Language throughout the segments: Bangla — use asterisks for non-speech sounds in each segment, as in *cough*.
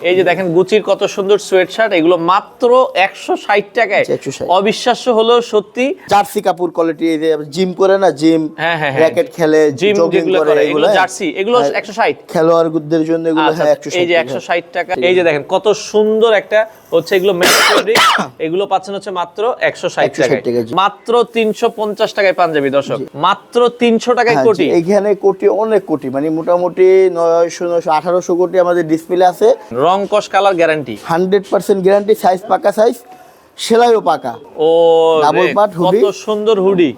এই যে দেখেন গুচির কত সুন্দর সোয়েট শার্ট এগুলো মাত্র একশো ষাট টাকায়। 160 অবিশ্বাস্য হলো সত্যি জার্সি কাপড় কোয়ালিটি এই যে জিম করে না জিম হ্যাঁ, হ্যাঁ। র্যাকেট খেলে জিম যেগুলো করে এগুলো হ্যাঁ। জার্সি এগুলো হ্যাঁ, একশো ষাট। খেলোয়াড়দের জন্য এগুলো আচ্ছা, হ্যাঁ একশো এই যে একশো ষাট টাকা এই যে দেখেন কত সুন্দর একটা হচ্ছে এগুলো ম্যাট এগুলো পাচ্ছেন হচ্ছে মাত্র একশো ষাট 160 টাকায়। টাকা, মাত্র তিনশো পঞ্চাশ টাকায় পাঞ্জাবি দর্শক। মাত্র তিনশো টাকায় হ্যাঁ, কোটি। এখানে কোটি অনেক কোটি। মানে মোটামুটি নয়শো নয়শো আঠারোশো কোটি আমাদের ডিসপ্লে আছে। রং কস colour guarantee hundred percent guarantee size পাকা সাইজ সেলাইও পাকা। ও Double রে, part কত সুন্দর হুডি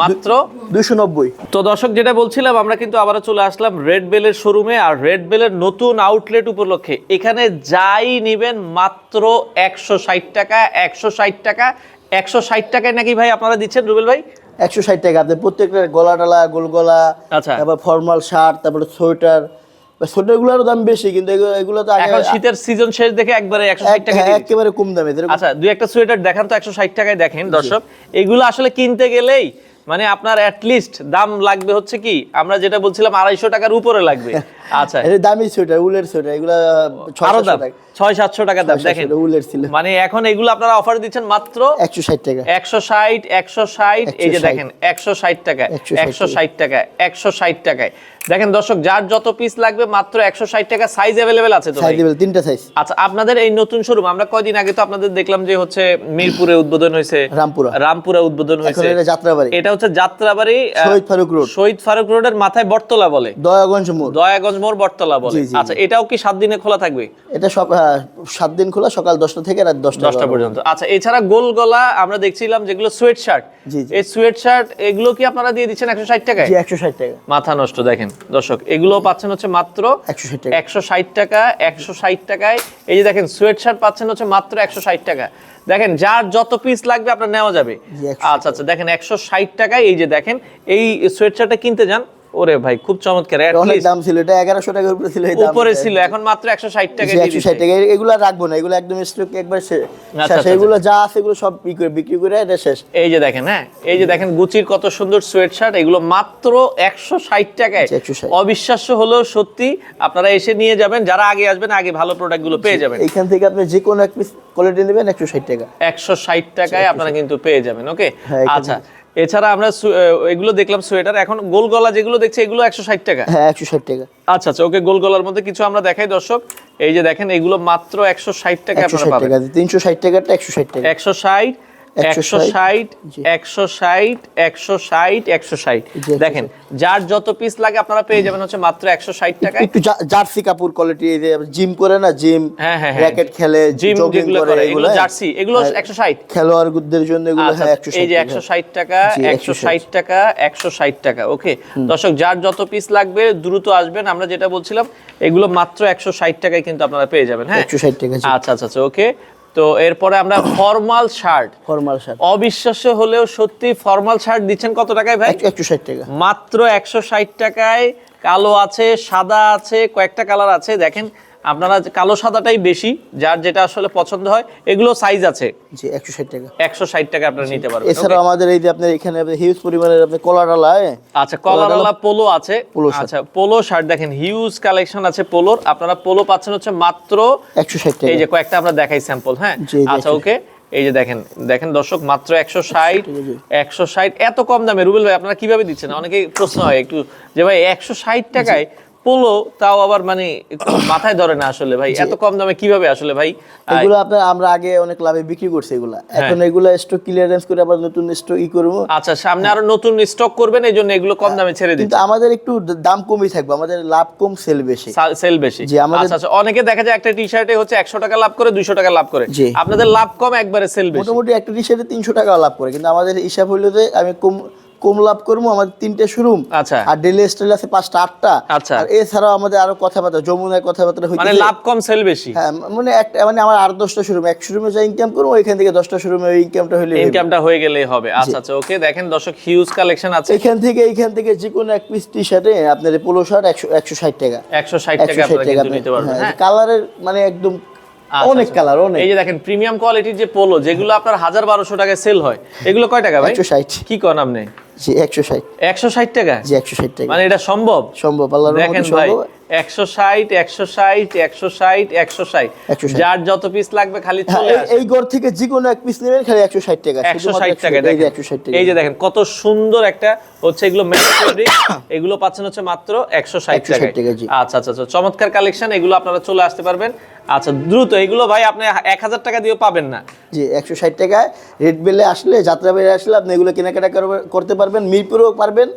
মাত্র? দুশো নব্বই। তো দর্শক যেটা বলছিলাম আমরা কিন্তু আবারও চলে আসলাম রেড বেলের শোরুমে আর রেড বেলের নতুন আউটলেট উপলক্ষে। এখানে যাই নেবেন মাত্র একশো ষাট টাকা একশো ষাট টাকা। একশো ষাট টাকায় নাকি ভাই আপনারা দিচ্ছেন রুবেল ভাই? একশো ষাট টাকা। আপনার প্রত্যেকটা গলা টালা গোল গলা আচ্ছা। তারপর ফর্মাল শার্ট তারপরে সোয়েটার সোয়েটারগুলোর দাম বেশি কিন্তু এগুলো তো এখন শীতের সিজন শেষ দেখে একবারে একশো ষাট এক- টাকা হ্যাঁ, একেবারে কম দামে আচ্ছা দুই একটা সোয়েটার দেখান তো একশো ষাট টাকায় দেখেন দর্শক। এগুলো আসলে কিনতে গেলেই মানে আপনার অ্যাটলিস্ট দাম লাগবে হচ্ছে কি আমরা যেটা বলছিলাম আড়াইশো টাকার উপরে লাগবে। *laughs* আচ্ছা। এটা দামি সোয়েটার উলের সোয়েটার এগুলো আরও দাম টাকা। ছয় সাতশো টাকা দাম দেখেন। উলের ছিল। মানে এখন এগুলো আপনারা অফার দিচ্ছেন মাত্র একশো ষাট টাকা। একশো ষাট একশো ষাট এই যে দেখেন একশো ষাট টাকা 160 একশো ষাট টাকা একশো ষাট টাকায়। দেখেন দর্শক যার যত পিস লাগবে মাত্র একশো ষাট টাকা সাইজ অ্যাভেলেবেল আছে তো সাইজ তিনটা সাইজ আচ্ছা আপনাদের এই নতুন শোরুম আমরা কয়দিন আগে তো আপনাদের দেখলাম যে হচ্ছে মিরপুরে উদ্বোধন হয়েছে রামপুরা। রামপুরা উদ্বোধন হয়েছে। এটা যাত্রাবাড়ি। এটা হচ্ছে যাত্রাবাড়ি শহীদ ফারুক রোড। শহীদ ফারুক রোডের মাথায় বটতলা বলে। দয়াগঞ্জ মোড়। দয়াগঞ্জ মোড় বটতলা বলে। আচ্ছা এটাও কি সাত দিনে খোলা থাকবে? এটা সব সাত দিন খোলা সকাল দশটা থেকে রাত দশটা দশটা পর্যন্ত। আচ্ছা এছাড়া গোল গলা আমরা দেখছিলাম যেগুলো সোয়েট শার্ট। এই সোয়েট শার্ট এগুলো কি আপনারা দিয়ে দিচ্ছেন একশো ষাট টাকায়? একশো ষাট টাকা। মাথা নষ্ট দেখেন। দর্শক এগুলো পাচ্ছেন হচ্ছে মাত্র একশো ষাট টাকা। একশো ষাট টাকা একশো ষাট টাকায়। এই যে দেখেন সোয়েট শার্ট পাচ্ছেন হচ্ছে মাত্র একশো ষাট টাকা। দেখেন যার যত পিস লাগবে আপনার নেওয়া যাবে। আচ্ছা আচ্ছা দেখেন একশো ষাট টাকায় এই যে দেখেন এই সোয়েট শার্টটা কিনতে যান। ওরে ভাই খুব চমৎকার। অনেক দাম ছিল এটা এগারোশো টাকার উপরে ছিল উপরে ছিল। এখন মাত্র একশো ষাট টাকা একশো ষাট টাকা এগুলো রাখব না এগুলো একদম স্টক একবার শেষ আচ্ছা, আচ্ছা, এগুলো যা আছে এগুলো সব বিক্রি করে বিক্রি করে এটা শেষ। এই যে দেখেন হ্যাঁ? এই যে দেখেন গুচির কত সুন্দর সোয়েট শার্ট এগুলো মাত্র একশো ষাট টাকায়। আচ্ছা, 160 অবিশ্বাস্য হলেও সত্যি আপনারা এসে নিয়ে যাবেন যারা আগে আসবেন আগে ভালো প্রোডাক্টগুলো পেয়ে যাবেন। এখান থেকে আপনি যে কোনো এক পিস কোয়ালিটি নেবেন একশো ষাট টাকা। একশো ষাট টাকায় আপনারা কিন্তু পেয়ে যাবেন ওকে হ্যাঁ, আচ্ছা এছাড়া আমরা এগুলো দেখলাম সোয়েটার। এখন গোল গলা যেগুলো দেখছি এগুলো একশো ষাট টাকা। হ্যাঁ একশো ষাট টাকা। আচ্ছা আচ্ছা ওকে গোল গলার মধ্যে কিছু আমরা দেখাই দর্শক। এই যে দেখেন এগুলো মাত্র একশো ষাট টাকা তিনশো আপনারা ষাট পাবেন। টাকা তিনশো ষাট টাকাটা একশো ষাট টাকা। একশো ষাট একশো ষাট একশো ষাট একশো ষাট একশো ষাট দেখেন যার যত পিস লাগে আপনারা পেয়ে যাবেন হচ্ছে মাত্র একশো ষাট টাকায়। একটু জার্সি কাপড় কোয়ালিটি জিম করে না জিম হ্যাঁ, হ্যাঁ, হ্যাঁ। র্যাকেট খেলে জিম যেগুলো করে এগুলো হ্যাঁ। জার্সি এগুলো একশো ষাট। খেলোয়াড়দের জন্য এগুলো আচ্ছা, এই যে একশো ষাট টাকা একশো ষাট। টাকা একশো ষাট টাকা ওকে? দর্শক যার যত পিস লাগবে দ্রুত আসবেন। আমরা যেটা বলছিলাম এগুলো মাত্র একশো ষাট টাকায় কিন্তু আপনারা পেয়ে যাবেন হ্যাঁ? একশো ষাট টাকা আচ্ছা আচ্ছা আচ্ছা ওকে? তো এরপরে আমরা ফর্মাল শার্ট ফর্মাল শার্ট অবিশ্বাস্য হলেও সত্যি ফর্মাল শার্ট দিচ্ছেন কত টাকায় ভাই? একশো ষাট টাকা। মাত্র একশো ষাট টাকায়। কালো আছে সাদা আছে কয়েকটা কালার আছে। দেখেন আপনারা কালো সাদাটাই বেশি যার যেটা আসলে পছন্দ হয় এগুলো সাইজ আছে। জি একশো ষাট টাকা। একশো ষাট টাকা আপনারা নিতে পারবেন এছাড়াও আমাদের এই যে আপনার এখানে হিউজ পরিমাণের আপনি কলার আলায় আচ্ছা কলারওয়ালা পোলো আছে। আচ্ছা পোলো শার্ট দেখেন হিউজ কালেকশন আছে পোলোর। আপনারা পোলো পাচ্ছেন হচ্ছে মাত্র একশো ষাট টাকা। এই যে কয়েকটা আমরা দেখাই স্যাম্পল হ্যাঁ? আচ্ছা ওকে এই যে দেখেন দেখেন দর্শক মাত্র একশো ষাট। একশো ষাট এত কম দামে। রুবেল ভাই আপনারা কীভাবে দিচ্ছেন? অনেকেই প্রশ্ন হয় একটু যে ভাই একশো ষাট টাকায় পোলো তাও আবার মানে *coughs* মাথায় ধরে না আসলে ভাই। এত কম দামে কীভাবে আসলে ভাই? এগুলো আপনার আমরা আগে অনেক লাভে বিক্রি করছি এগুলা। হ্যাঁ। এখন এগুলো স্টক ক্লিয়ারেন্স করে আবার নতুন স্টক ই করব। আচ্ছা সামনে আরও নতুন স্টক করবেন এই জন্য এগুলো কম দামে ছেড়ে কিন্তু আমাদের একটু দাম কমই থাকবে আমাদের লাভ কম সেল বেশি। সেল বেশি। জি, আমাদের- আচ্ছা আচ্ছা অনেকে দেখা যায় একটা টি শার্টে হচ্ছে একশো টাকা লাভ করে দুইশো টাকা লাভ করে। আপনাদের লাভ কম একবারে সেল বেশি। মোটামুটি একটা টি শার্টে তিনশো টাকা লাভ করে কিন্তু আমাদের হিসাব হইল যে আমি কম কম লাভ করব আমাদের তিনটে শোরুম আচ্ছা। আর ডেলি স্টাইল আছে পাঁচটা আটটা। আচ্ছা। আর এছাড়াও আমাদের আরও কথাবার্তা যমুনায় কথাবার্তা মানে লাভ কম সেল বেশি? হ্যাঁ মানে একটা মানে আমার আট দশটা শোরুম এক শোরুমে যা ইনকাম করব ওইখান থেকে দশটা শোরুমে ওই ইনকামটা হলে। ইনকামটা হয়ে গেলেই হবে। আচ্ছা আচ্ছা ওকে দেখেন দর্শক হিউজ কালেকশন আছে। এখান থেকে এইখান থেকে যে কোনো এক পিস টি শার্টে আপনার পোলো শার্ট একশো একশো ষাট টাকা। একশো ষাট টাকা কিন্তু নিতে পারবেন। হ্যাঁ কালারের মানে একদম আচ্ছা, অনেক আচ্ছা। কালার অনেক। এই যে দেখেন প্রিমিয়াম কোয়ালিটির যে পোলো যেগুলো আপনার হাজার বারোশো টাকায় সেল হয় এগুলো কয় টাকা ভাই? একশো ষাট। কি কন আপনি? জি একশো ষাট। একশো ষাট টাকা? জি একশো ষাট টাকা। মানে এটা সম্ভব? সম্ভব আল্লাহর রহমতে সম্ভব। একশো ষাট একশো ষাট একশো ষাট একশো ষাট। 160 যার যত পিস লাগবে খালি হ্যাঁ, চলে এই- ঘর থেকে যে কোনো এক পিস নেবেন খালি একশো ষাট টাকা একশো শুধুমাত্র ষাট টাকা। এই যে দেখেন একশো ষাট টাকা। এই যে দেখেন কত সুন্দর একটা হচ্ছে এগুলো ম্যাট ফেব্রিক এগুলো পাচ্ছেন হচ্ছে মাত্র একশো ষাট 160 টাকা, আচ্ছা আচ্ছা আচ্ছা। চমৎকার কালেকশন এগুলো আপনারা চলে আসতে পারবেন। আচ্ছা দ্রুত এগুলো ভাই আপনি এক হাজার টাকা দিয়েও পাবেন না। জি একশো ষাট টাকায়। রেড বেলে আসলে যাত্রা বেলে আসলে আপনি এগুলো কেনাকাটা করতে পারবেন। মিরপুরেও পারবেন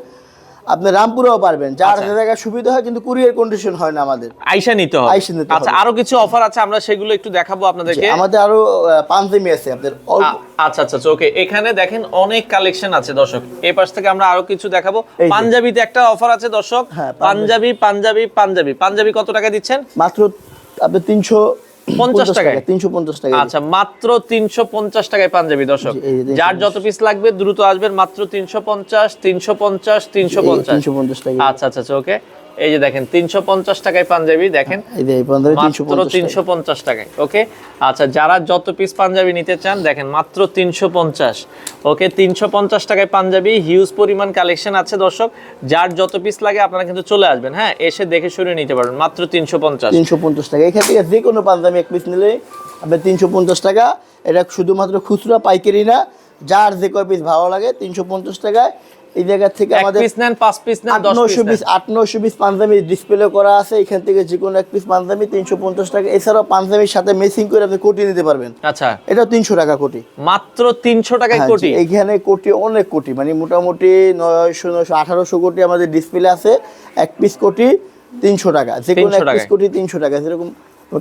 আপনি রামপুরেও পারবেন। যার আচ্ছা। জায়গায় সুবিধা হয় কিন্তু কুরিয়ার কন্ডিশন হয় না আমাদের। আইসা নিতে হবে। আইসা নিতে আচ্ছা আরও কিছু অফার আছে আমরা সেগুলো একটু দেখাবো আপনাদেরকে। আমাদের আরও আহ, পাঞ্জাবি আছে আপনাদের আচ্ছা আচ্ছা ওকে এখানে দেখেন অনেক কালেকশন আছে দর্শক। এই পাশ থেকে আমরা আরও কিছু দেখাবো। পাঞ্জাবিতে একটা অফার আছে দর্শক। হ্যাঁ, পাঞ্জাবি। পাঞ্জাবি পাঞ্জাবি পাঞ্জাবি। পাঞ্জাবি কত টাকা দিচ্ছেন? মাত্র আপনি তিনশো পঞ্চাশ টাকায়? তিনশো পঞ্চাশ টাকা আচ্ছা মাত্র তিনশো পঞ্চাশ টাকায় পাঞ্জাবি দর্শক। যার যত পিস লাগবে দ্রুত আসবেন মাত্র তিনশো পঞ্চাশ তিনশো পঞ্চাশ তিনশো পঞ্চাশ। তিনশো পঞ্চাশ টাকা আচ্ছা আচ্ছা আচ্ছা ওকে এই যে দেখেন তিনশো পঞ্চাশ টাকায় পাঞ্জাবি দেখেন। মাত্র তিনশো পঞ্চাশ টাকায়। ওকে আচ্ছা যারা যত পিস পাঞ্জাবি নিতে চান দেখেন মাত্র তিনশো পঞ্চাশ ওকে তিনশো পঞ্চাশ টাকায় পাঞ্জাবি হিউজ পরিমাণ কালেকশন আছে দর্শক। যার যত পিস লাগে আপনারা কিন্তু চলে আসবেন হ্যাঁ? এসে দেখে শুনে নিতে পারবেন মাত্র তিনশো পঞ্চাশ। তিনশো পঞ্চাশ টাকা। এখান থেকে যে কোনো পাঞ্জাবি এক পিস নিলে আপনার তিনশো পঞ্চাশ টাকা। এটা শুধুমাত্র খুচরা পাইকারি না যার যে কয় পিস ভালো লাগে তিনশো পঞ্চাশ টাকায় এই জায়গা থেকে আমাদের পিস নেন পাঁচ পিস নেন পিস পিস পাঞ্জাবি ডিসপ্লে করা আছে এখান থেকে যে কোনো এক পিস পাঞ্জাবি টাকা। এছাড়াও পাঞ্জাবির সাথে মেসিং করে আপনি কোটি নিতে পারবেন। আচ্ছা। এটা তিনশো টাকা কোটি। মাত্র তিনশো টাকায় হ্যাঁ, কোটি? জি, এইখানে কোটি অনেক কোটি। মানে মোটামুটি নয়শো নয়শো আঠারোশো কোটি আমাদের ডিসপ্লে আছে। এক পিস কোটি তিনশো টাকা। যে কোনো এক পিস কোটি তিনশো টাকা। যেরকম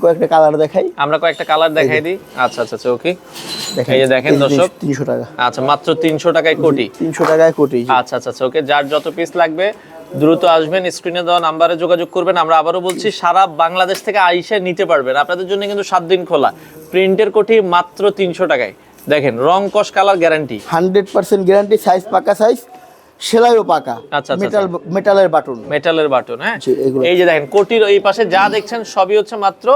কয়েকটা কালার দেখাই। আমরা কয়েকটা কালার দেখাই দিই। আচ্ছা আচ্ছা আচ্ছা ওকে এই যে দেখেন দর্শক। তিনশো টাকা। আচ্ছা মাত্র তিনশো টাকায় কোটি। তিনশো টাকায় কোটি আচ্ছা আচ্ছা আচ্ছা ওকে যার যত পিস লাগবে দ্রুত আসবেন স্ক্রিনে দেওয়া নাম্বারে যোগাযোগ করবেন। আমরা আবারও বলছি সারা বাংলাদেশ থেকে আইসে নিতে পারবেন। আপনাদের জন্য কিন্তু সাত দিন খোলা। প্রিন্টের কোটি মাত্র তিনশো টাকায়। দেখেন রং কস colour guarantee hundred percent guarantee size পাকা সাইজ সেলাইও পাকা। আচ্ছা, আচ্ছা, মেটাল মেটালের বাটন। মেটালের বাটন হ্যাঁ? এই যে দেখেন কোটির এই পাশে যা দেখছেন সবই হচ্ছে মাত্র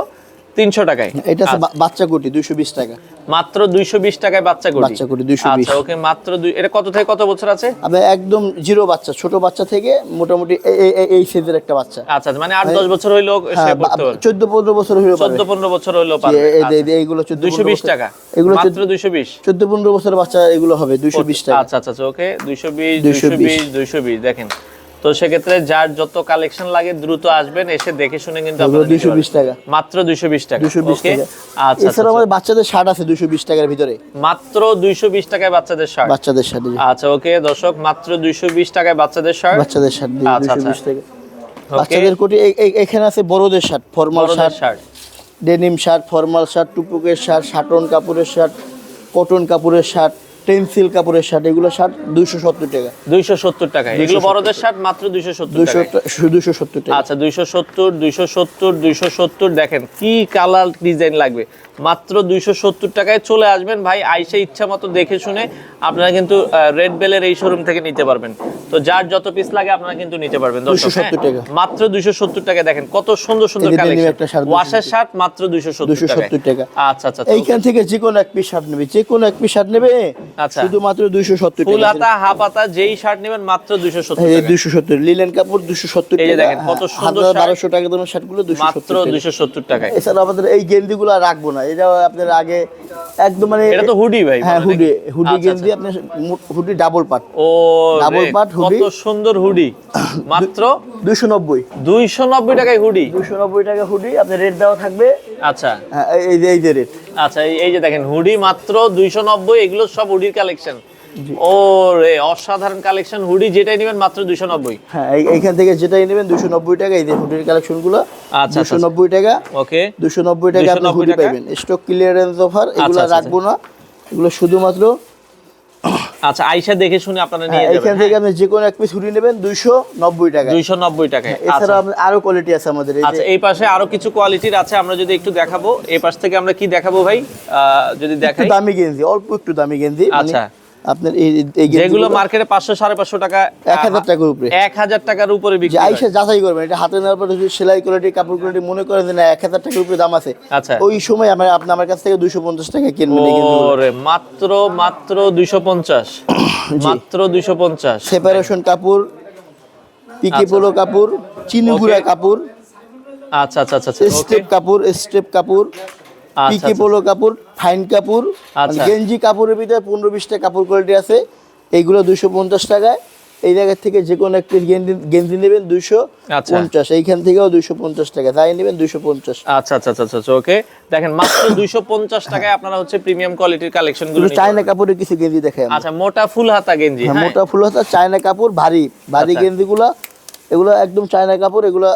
তিনশো টাকায়। এটা বাচ্চা কোটি দুইশো বিশ টাকা। মাত্র দুইশো বিশ টাকায় বাচ্চা কোটি। বাচ্চা কোটি, 220 আচ্ছা ওকে মাত্র দুই এটা কত থেকে কত বছর আছে? একদম জিরো বাচ্চা ছোট বাচ্চা থেকে মোটামুটি এই- সাইজের একটা বাচ্চা। আচ্ছা মানে আট দশ বছর হইলেও সে হ্যাঁ চোদ্দ পনেরো বছর হলেও চোদ্দ পনেরো বছর এই- এইগুলো দুইশো বিশ টাকা? এগুলো মাত্র দুইশো বিশ? চোদ্দ পনেরো বছর বাচ্চা এগুলো হবে দুইশো বিশ টাকা। আচ্ছা আচ্ছা আচ্ছা ওকে দুইশো বিশ দুইশো বিশ দুইশো বিশ দেখেন। তো সেক্ষেত্রে যার যত কালেকশন লাগে দ্রুত আসবেন এসে দেখে শুনে কিন্তু আপনারা। টাকা। মাত্র দুইশো বিশ টাকা। টাকা। আচ্ছা আচ্ছা, এছাড়া আচ্ছা। আমাদের বাচ্চাদের শার্ট আছে দুইশো বিশ টাকার ভিতরে। মাত্র দুইশো বিশ টাকায় বাচ্চাদের শার্ট? বাচ্চাদের শার্ট আচ্ছা ওকে দর্শক মাত্র দুইশো বিশ টাকায় বাচ্চাদের শার্ট? বাচ্চাদের শার্ট আচ্ছা, আচ্ছা। টাকা। বাচ্চাদের কোটি এখানে আছে বড়দের shirt formal shirt. Denim shirt formal shirt টুপুকের shirt Sutton কাপড়ের শার্ট কটন কাপড়ের শার্ট টেন্সিল কাপড়ের শার্ট এগুলো শার্ট দুইশো সত্তর টাকা। দুইশো সত্তর টাকা এগুলো বড়দের শার্ট মাত্র দুইশো সত্তর দুইশো দুইশো সত্তর টাকা। আচ্ছা দুইশো সত্তর দুইশো সত্তর দুইশো সত্তর দেখেন কি কালার ডিজাইন লাগবে। মাত্র দুইশো সত্তর টাকায় চলে আসবেন ভাই আইসে ইচ্ছা মতো দেখে শুনে আপনারা কিন্তু রেড বেলের এই শোরুম থেকে নিতে পারবেন তো যার যত পিস লাগে আপনারা কিন্তু নিতে পারবেন দর্শক, 270 হ্যাঁ? টাকা। মাত্র দুইশো সত্তর টাকা দেখেন কত সুন্দর সুন্দর কালেকশন ওয়াশের শার্ট মাত্র দুইশো সত্তর টাকা। আচ্ছা আচ্ছা আচ্ছা, এইখান থেকে যে কোনো এক পিস শার্ট নেবে যে কোনো এক পিস শার্ট নেবে আচ্ছা। শুধুমাত্র দুইশো সত্তর ফুল হাতা হাফ হাতা যেই শার্ট নেবেন মাত্র দুইশো সত্তর দুইশো সত্তর লিলেন কাপড় দুশো সত্তর টাকা দেখেন, কত সুন্দর বারোশো টাকা দামের শার্টগুলো মাত্র দুইশো সত্তর টাকা এছাড়া আমাদের এই আর রাখব না এটা আপনার আগে একদম মানে এটা তো হুডি ভাই হ্যাঁ হুডি হুডি গেঞ্জি আপনার হুডি ডাবল পাট ও ডাবল পাট হুডি। কত সুন্দর হুডি *coughs* মাত্র? দুশো নব্বই। দুইশো নব্বই টাকায় হুডি দুশো নব্বই টাকা হুডি আপনার রেট দেওয়া থাকবে। আচ্ছা। হ্যাঁ, এই- যে এই যে রেট আচ্ছা এই- যে দেখেন হুডি মাত্র দুইশো নব্বই এগুলো সব হুডির কালেকশন ও রে অসাধারণ কালেকশন হুডি যেটাই নেবেন মাত্র দুইশো নব্বই। হ্যাঁ এইখান থেকে যেটাই নেবেন দুশো নব্বই টাকা এই যে হুডির কালেকশনগুলো আচ্ছা, দুশো নব্বই টাকা ওকে। দুশো নব্বই টাকা আপনি হুডি পাবেন। স্টক ক্লিয়ারেন্স অফার এগুলো আচ্ছা, রাখব না। এগুলো শুধুমাত্র আচ্ছা আইসা দেখে শুনে আপনারা হ্যাঁ নিয়ে এইখান যাবেন থেকে আপনি যে কোনো এক পিস হুডি নেবেন দুইশো নব্বই টাকা। দুইশো নব্বই টাকায়। এছাড়া আচ্ছা। আরও কোয়ালিটি আছে আমাদের এই আচ্ছা এই পাশে আরও কিছু কোয়ালিটির আছে আমরা যদি একটু দেখাবো। এই পাশ থেকে আমরা কি দেখাবো ভাই? যদি দেখাই। দামি গেঞ্জি অল্প একটু দামি গেঞ্জি মানে আচ্ছা। আপনার এই যেগুলো মার্কেটে পাঁচশো সাড়ে পাঁচশো টাকা এক হাজার টাকার উপরে। এক হাজার টাকার উপরে বিক্রি হয়। আইসা যাচাই করবেন এটা হাতে নেওয়ার পরে যদি সেলাই কোয়ালিটি কাপড় কোয়ালিটি মনে করেন যে না এক হাজার টাকার উপরে দাম আছে আচ্ছা। ওই সময় আমার আপনি আমার কাছ থেকে দুশো পঞ্চাশ টাকা কিনবেন ওরে মাত্র মাত্র দুইশো পঞ্চাশ। *coughs* মাত্র দুইশো পঞ্চাশ। সেপারেশন কাপড় পিকে পোলো কাপড় চিনুগুড়া. কাপড় আচ্ছা আচ্ছা আচ্ছা আচ্ছা। স্টেপ কাপড় স্টেপ কাপড় আচ্ছা, পিকে আচ্ছা। পোলো কাপড় ফাইন কাপড় আচ্ছা। গেঞ্জি কাপড়ের ভিতরে পনেরো বিশটা কাপড় কোয়ালিটি আছে। এইগুলো দুশো পঞ্চাশ টাকায়। এই জায়গা থেকে যে কোনো একটি গেঞ্জি গেঞ্জি নেবেন আচ্ছা। পঞ্চাশ। এইখান থেকেও দুশো পঞ্চাশ টাকা। তাই নেবেন দুশো পঞ্চাশ। আচ্ছা আচ্ছা আচ্ছা আচ্ছা ওকে। দেখেন মাত্র দুইশো পঞ্চাশ টাকায় আপনারা হচ্ছে প্রিমিয়াম কোয়ালিটির কালেকশনগুলো চায়না কাপড়ের কিছু গেঞ্জি দেখেন আচ্ছা মোটা ফুল হাতা গেঞ্জি হ্যাঁ হ্যাঁ। মোটা ফুল হাতা চায়না কাপড় ভারী। ভারী আচ্ছা। গেঞ্জিগুলো এগুলো একদম চায়না কাপড় এগুলো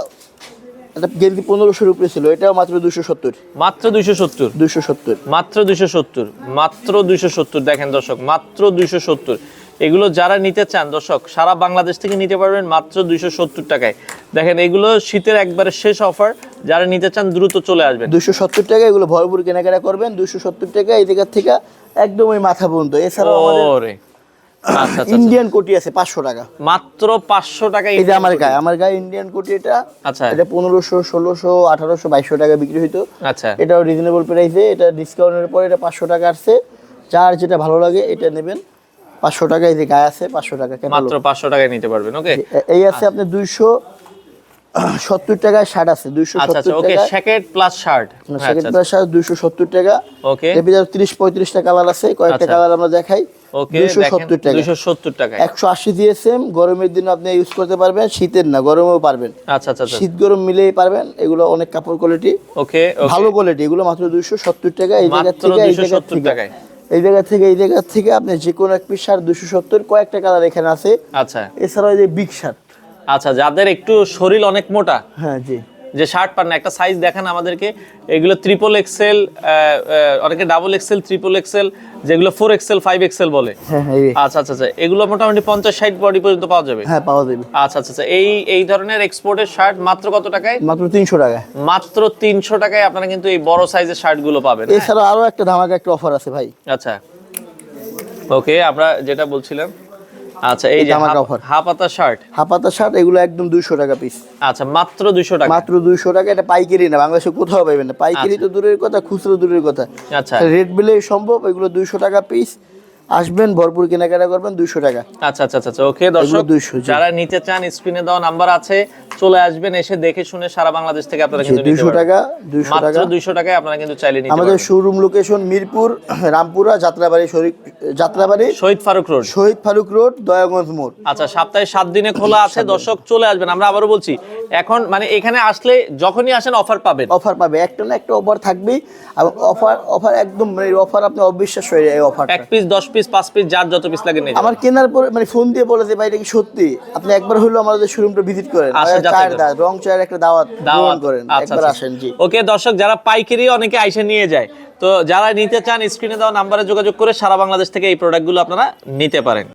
একটা গেঞ্জি পনেরোশোর উপরে ছিল এটাও মাত্র দুশো সত্তর। মাত্র দুইশো সত্তর? দুশো সত্তর। মাত্র দুইশো সত্তর মাত্র দুইশো সত্তর। দেখেন দর্শক মাত্র দুইশো সত্তর। এগুলো যারা নিতে চান দর্শক সারা বাংলাদেশ থেকে নিতে পারবেন মাত্র দুইশো সত্তর টাকায়। দেখেন এগুলো শীতের একবারে শেষ অফার। যারা নিতে চান দ্রুত চলে আসবেন। দুশো সত্তর টাকা এগুলো ভরপুর কেনাকাটা করবেন দুশো সত্তর টাকা এই জায়গার থেকে একদম ওই মাথা পর্যন্ত। এছাড়াও ইন্ডিয়ান কোটি আছে পাঁচশো টাকা। মাত্র পাঁচশো টাকা এই যে আমার গায়ে আমার গায়ে ইন্ডিয়ান কোটি এটা আচ্ছা। এটা পনেরোশো ষোলোশো আঠারোশো বাইশশো টাকা বিক্রি হইতো। আচ্ছা। এটাও রিজনেবল প্রাইসে এটা ডিসকাউন্টের পরে এটা পাঁচশো টাকা আসছে। যার যেটা ভালো লাগে এটা নেবেন। পাঁচশো টাকা এই যে গায়ে আছে পাঁচশো টাকা মাত্র পাঁচশো টাকায় নিতে পারবেন ওকে? এই আছে আপনার দুইশো সত্তর টাকায় শার্ট আছে দুইশো আচ্ছা আচ্ছা ওকে টাকা। প্লাস শার্ট দুইশো সত্তর টাকা। ওকে। এর ভিতরে তিরিশ পঁয়ত্রিশটা কালার আছে কয়েকটা আচ্ছা। কালার আমরা দেখাই। ওকে টাকা। জিএসএম গরমের দিনে আপনি ইউজ করতে পারবেন শীতের না গরমেও পারবেন। আচ্ছা আচ্ছা আচ্ছা। শীত গরম মিলেই পারবেন এগুলো অনেক কাপড় কোয়ালিটি ওকে ভালো কোয়ালিটি এগুলো মাত্র দুইশো সত্তর টাকা এই জায়গা থেকে এই জায়গা থেকে। এই জায়গা থেকে এই জায়গা থেকে আপনি যে কোনো এক পিস শার্ট দুশো সত্তর কয়েকটা কালার এখানে আছে। আচ্ছা। এছাড়াও এই যে বিগ শার্ট আচ্ছা যাদের একটু শরীর অনেক মোটা হ্যাঁ জি। যে শার্ট পান না একটা সাইজ দেখান আমাদেরকে। এগুলো ট্রিপল এক্সেল অনেকে ডাবল এক্সেল ট্রিপল এক্সেল যেগুলো ফোর এক্সেল ফাইভ এক্সেল বলে। হ্যাঁ হ্যাঁ আচ্ছা আচ্ছা আচ্ছা এগুলো মোটামুটি পঞ্চাশ ষাট বডি পর্যন্ত পাওয়া যাবে। হ্যাঁ পাওয়া যাবে। আচ্ছা আচ্ছা আচ্ছা এই এই ধরনের এক্সপোর্টের শার্ট মাত্র কত টাকায়? মাত্র তিনশো টাকা মাত্র তিনশো টাকায় আপনারা কিন্তু এই বড় সাইজের শার্টগুলো পাবেন এছাড়া এছাড়াও আরও একটা ধামাকা একটা অফার আছে ভাই। আচ্ছা। ওকে আমরা যেটা বলছিলাম আচ্ছা এই যে হাফাতা শার্ট হাফাতা শার্ট এগুলো একদম দুইশো টাকা পিস আচ্ছা মাত্র দুইশো টাকা। মাত্র দুইশো টাকা এটা পাইকারি না বাংলাদেশে কোথাও পাবেন না। পাইকারি তো দূরের কথা খুচরো দূরের কথা। আচ্ছা। রেড বিলে সম্ভব এগুলো দুইশো টাকা পিস আসবেন ভরপুর কেনাকাটা করবেন দুইশো টাকা। আচ্ছা আচ্ছা আচ্ছা ওকে দর্শক 200 যারা নিতে চান স্ক্রিনে দেওয়া নাম্বার আছে চলে আসবেন এসে দেখে শুনে সারা বাংলাদেশ থেকে আপনারা কিন্তু নিতে দুইশো টাকা দুইশো টাকা। দুইশো টাকায় আপনারা কিন্তু চাইলে নিতে আমাদের showroom location Mirpur *clears throat* Rampura Jatrabari Sharif Jatrabari Shahid Faruk Road. Shahid Faruk Road Dayaganj মোড়। আচ্ছা সপ্তাহে সাত দিনে খোলা আছে দর্শক চলে আসবেন। আমরা আবারও বলছি এখন মানে এখানে আসলে যখনই আসেন অফার পাবেন। অফার পাবে। একটা না একটা অফার থাকবেই। এবং অফার অফার একদম মানে অফার আপনি অবিশ্বাস হয়ে যায় অফার এক পিস দশ পিস পাঁচ পিস যার যত পিস লাগে যাবেন। আমার কেনার পরে মানে ফোন দিয়ে বলে যে ভাই এটা কি সত্যি? আপনি একবার হলো আমাদের শোরুমটা ভিজিট করেন। চায়ের। দাওয়াত রং চায়ের একটা দাওয়াত দাওয়াত। করেন। আচ্ছা, একবার আচ্ছা। আসেন জি। ওকে দর্শক যারা পাইকারি অনেকে আইসে নিয়ে যায়। তো যারা নিতে চান স্ক্রিনে দেওয়া নাম্বারে যোগাযোগ করে সারা বাংলাদেশ থেকে এই প্রোডাক্টগুলো আপনারা নিতে পারেন।